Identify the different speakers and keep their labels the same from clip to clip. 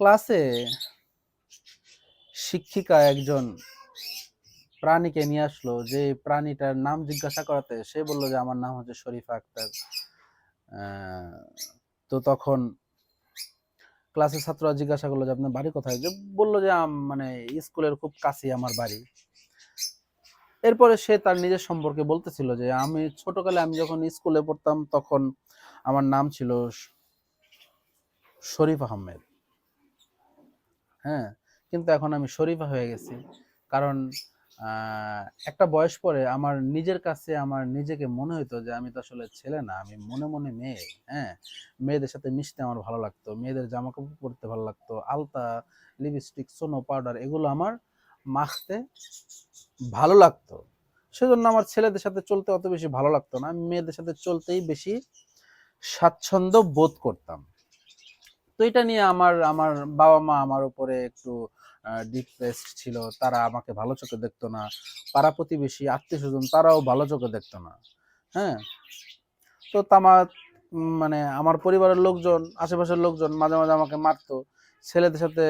Speaker 1: ক্লাসে শিক্ষিকা একজন প্রাণীকে নিয়ে আসলো, যে প্রাণীটার নাম জিজ্ঞাসা করাতে সে বলল যে, আমার নাম হচ্ছে শরীফা আক্তার। তো তখন ক্লাসের ছাত্ররা জিজ্ঞাসা করল যে, আপনার বাড়ি কোথায়? যে বলল যে মানে স্কুলের খুব কাছেই আমার বাড়ি। এরপরে সে তার নিজের সম্পর্কে বলতেছিল যে, আমি ছোটকালে আমি যখন স্কুলে পড়তাম তখন আমার নাম ছিল শরীফ আহমেদ। হ্যাঁ? কিন্তু এখন আমি শরীফা হয়ে গেছি। কারণ একটা বয়স পরে আমার নিজের কাছে আমার নিজেকে মনে হতো যে আমি তো আসলে ছেলে না, আমি মনে মনে মেয়ে হ্যাঁ? মেয়েদের সাথে মিশতে আমার ভালো লাগতো, মেয়েদের জামা কাপড় পরতে ভালো লাগতো, আলতা লিপস্টিক সোনো পাউডার এগুলো আমার মাখতে ভালো লাগতো। সেজন্য আমার ছেলেদের সাথে চলতে অত বেশি ভালো লাগতো না মেয়েদের সাথে চলতেই বেশি স্বাচ্ছন্দ্য বোধ করতাম। তো এটা নিয়ে আমার আমার বাবা মা আমার উপরে একটু ডিপ্রেসড ছিল। তারা আমাকে ভালো চোখে দেখতো না। পাড়া প্রতিবেশী আত্মীয় স্বজন তারাও ভালো চোখে দেখতো না। হ্যাঁ? তো উম, মানে আমার পরিবারের লোকজন আশেপাশের লোকজন মাঝে মাঝে আমাকে মারতো। ছেলেদের সাথে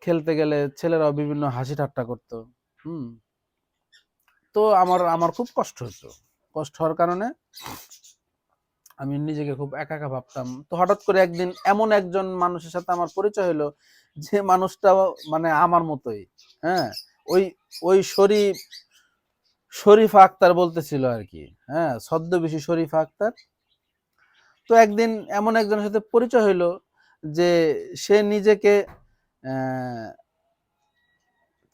Speaker 1: খেলতে গেলে ছেলেরাও বিভিন্ন হাসি ঠাট্টা করতো। হুম? তো আমার আমার খুব কষ্ট হতো কষ্ট হওয়ার কারণে আমি নিজেকে খুব একা একা ভাবতাম। তো হঠাৎ করে একদিন এমন একজন মানুষের সাথে আমার পরিচয় হলো, যে মানুষটা মানে আমার মতোই হ্যাঁ? ওই ওই শরীফ, শরীফা আক্তার বলতেছিল আর কি হ্যাঁ? ছদ্মবেশী শরীফা আক্তার। তো একদিন এমন একজনের সাথে পরিচয় হইল, যে সে নিজেকে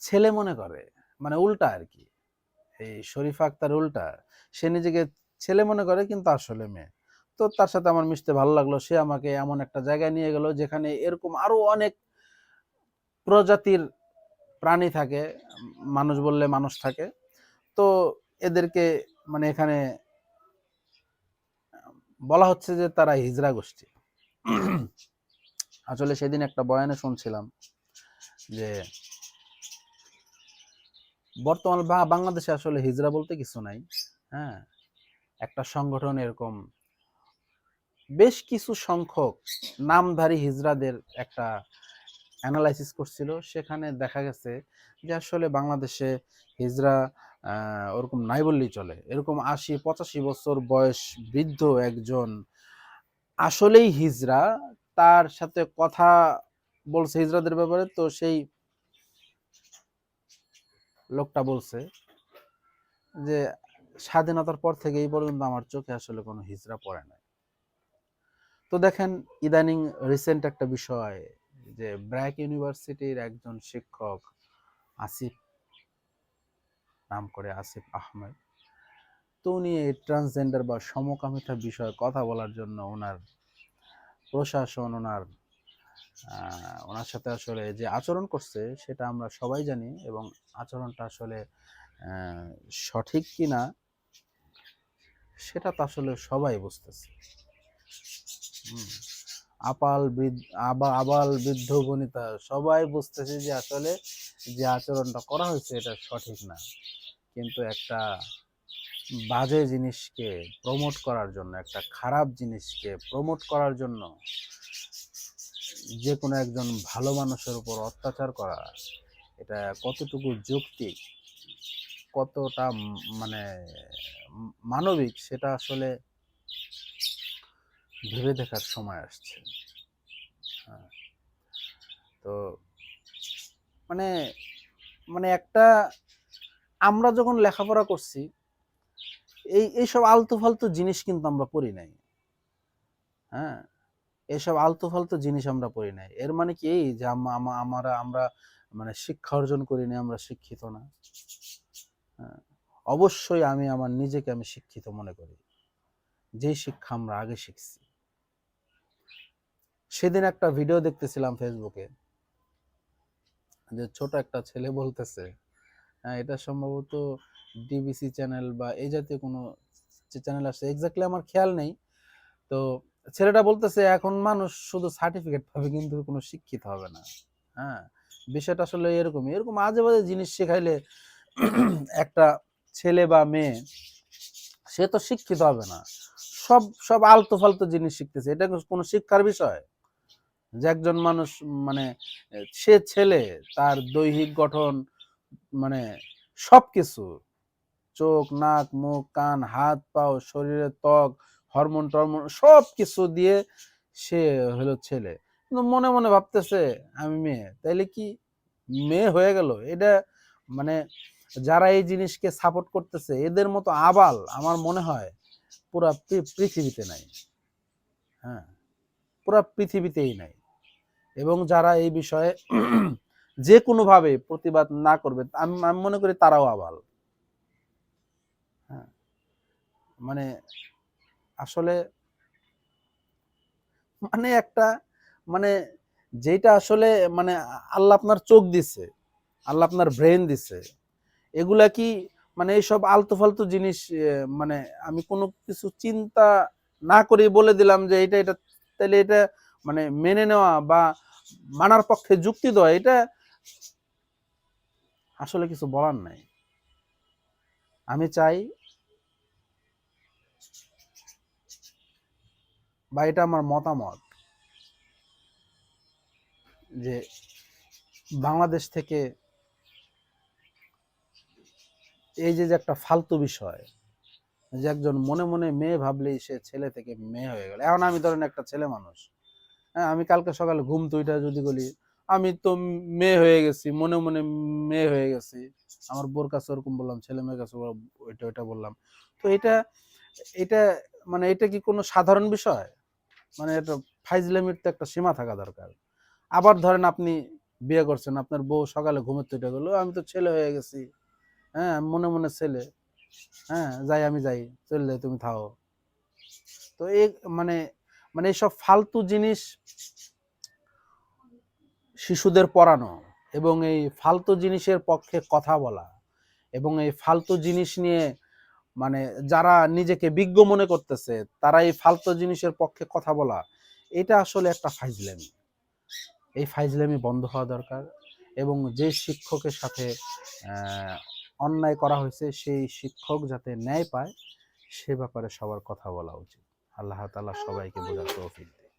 Speaker 1: ছেলে মনে করে মানে উল্টা আর কি এই শরীফা আক্তার উল্টা, সে নিজেকে ছেলে মনে করে কিন্তু আসলে মেয়ে। তো তার সাথে আমার মিশতে ভালো লাগল। সে আমাকে এমন একটা জায়গায় নিয়ে গেল যেখানে এরকম আরও অনেক প্রজাতির প্রাণী থাকে, মানুষ বললে মানুষ থাকে। তো এদেরকে মানে এখানে বলা হচ্ছে যে তারা হিজরা গোষ্ঠী। আসলে সেদিন একটা বয়ানে শুনছিলাম যে বর্তমান বাংলাদেশে আসলে হিজরা বলতে কিছু নাই হ্যাঁ? একটা সংগঠন এরকম বেশ কিছু সংখ্যক নামধারী হিজড়াদের একটা অ্যানালাইসিস করছিল। সেখানে দেখা গেছে যে আসলে বাংলাদেশে আহ, ওরকম নাই বললেই চলে। এরকম আশি পঁচাশি বছর বয়স বৃদ্ধ একজন আসলেই হিজড়া তার সাথে কথা বলছে হিজড়াদের ব্যাপারে তো সেই লোকটা বলছে যে স্বাধীনতার পর থেকে এই পর্যন্ত আমার চোখে আসলে কোনো হিজড়া পড়ে নাই। তো দেখেন, ইদানিং রিসেন্ট একটা বিষয় যে ব্র্যাক ইউনিভার্সিটির একজন শিক্ষক আসিফ, নাম করে আসিফ আহমেদ, তো উনি ট্রান্সজেন্ডার বা সমকামিতা বিষয়ে কথা বলার জন্য ওনার প্রশাসন ওনার ওনার সাথে আসলে যে আচরণ করছে সেটা আমরা সবাই জানি এবং আচরণটা আসলে সঠিক কিনা সেটা তো আসলে সবাই বুঝতেছে। আপাল আবাল বৃদ্ধ বনিতা, সবাই বুঝতেছে যে আসলে যে আচরণটা করা হয়েছে এটা সঠিক না। কিন্তু একটা বাজে জিনিসকে প্রমোট করার জন্য, একটা খারাপ জিনিসকে প্রমোট করার জন্য যে কোনো একজন ভালো মানুষের উপর অত্যাচার করা, এটা কতটুকু যৌক্তিক, কতটা মানে মানবিক, সেটা আসলে ভেবে দেখার সময় আসছে। হ্যাঁ। তো মানে মানে একটা, আমরা যখন লেখাপড়া করছি, এই, এইসব আলতু ফালতু জিনিস কিন্তু আমরা পড়ি নাই। হ্যাঁ? এইসব আলতু ফালতু জিনিস আমরা পড়ি নাই। এর মানে কি এই যে আম- আম- আমরা আমরা মানে শিক্ষা অর্জন করিনি আমরা শিক্ষিত না। হ্যাঁ? অবশ্যই আমি, আমার নিজেকে আমি শিক্ষিত মনে করি। যে শিক্ষা আমরা আগে শিখছি। সেদিন একটা ভিডিও দেখতেছিলাম ফেসবুকে যে ছোট একটা ছেলে বলতেছে হ্যাঁ এটা সম্ভবত ডিবিসি চ্যানেল বা এই জাতীয় কোনো চ্যানেল আসছে এক্স্যাক্টলি আমার খেয়াল নেই। তো ছেলেটা বলতেছে, এখন মানুষ শুধু সার্টিফিকেট পাবে, কিন্তু কোনো শিক্ষিত হবে না। হ্যাঁ বিষয়টা আসলে এরকমই। এরকম আজে বাজে জিনিস শেখাইলে একটা ছেলে বা মেয়ে, সে তো শিক্ষিত হবে না। সব সব আলতু ফালতু জিনিস শিখতেছে। এটা কোনো শিক্ষার বিষয়? যে একজন মানুষ মানে সে ছেলে, তার দৈহিক গঠন মানে সব কিছু চোখ, নাক, মুখ, কান, হাত, পাও, শরীরের ত্বক, হরমোন, টরমোন সব কিছু দিয়ে সে হলো ছেলে। কিন্তু মনে মনে ভাবতেছে, আমি মেয়ে। তাইলে কি মেয়ে হয়ে গেল? এটা মানে যারা এই জিনিসকে সাপোর্ট করতেছে, এদের মতো আবাল আমার মনে হয় পুরা পৃথিবীতে নাই। হ্যাঁ পুরা পৃথিবীতেই নাই। এবং যারা এই বিষয়ে যে কোনোভাবে প্রতিবাদ না করবে, আমি মনে করি তারাও আবাল। হ্যাঁ। মানে আসলে মানে একটা মানে যেটা আসলে মানে আল্লাহ আপনার চোখ দিছে, আল্লাহ আপনার ব্রেন দিছে, এগুলা কি মানে এইসব আলতু ফালতু জিনিস মানে আমি কোনো কিছু চিন্তা না করে বলে দিলাম যে এটা এটা তাহলে এটা মানে মেনে নেওয়া বা মানার পক্ষে যুক্তি দেওয়া, এটা আসলে কিছু বলার নাই। আমি চাই বা এটা আমার মতামত যে বাংলাদেশ থেকে এই যে যে একটা ফালতু বিষয়, যে একজন মনে মনে মেয়ে ভাবলেই সে ছেলে থেকে মেয়ে হয়ে গেল। এখন আমি ধরেন একটা ছেলে মানুষ। আমি কালকে সকালে ঘুম তুইটা যদি বলি, আমি তো মেয়ে হয়ে গেছি, মনে মনে মেয়ে হয়ে গেছি। আমার বোর কাছে ওরকম বললাম, ছেলে মেয়ের কাছে ওইটা ওইটা বললাম। তো এটা এটা মানে এটা কি কোনো সাধারণ বিষয়? মানে এটা ফাইজলামির তো একটা সীমা থাকা দরকার। আবার ধরেন আপনি বিয়ে করছেন, আপনার বউ সকালে ঘুমের তো গেলো, আমি তো ছেলে হয়ে গেছি। হ্যাঁ মনে মনে ছেলে। হ্যাঁ যাই আমি যাই, চললে তুমি থাও। তো এই মানে মানে এইসব ফালতু জিনিস শিশুদের পড়ানো এবং এই ফালতু জিনিসের পক্ষে কথা বলা এবং এই ফালতু জিনিস নিয়ে মানে যারা নিজেকে বিজ্ঞ মনে করতেছে, তারা এই ফালতু জিনিসের পক্ষে কথা বলা, এটা আসলে একটা ফাইজলামি। এই ফাইজলামি বন্ধ হওয়া দরকার এবং যে শিক্ষকের সাথে অন্যায় করা হয়েছে, সেই শিক্ষক যাতে ন্যায় পায়, সে ব্যাপারে সবার কথা বলা উচিত। আল্লাহ তালা সবাইকে বোঝার তৌফিক।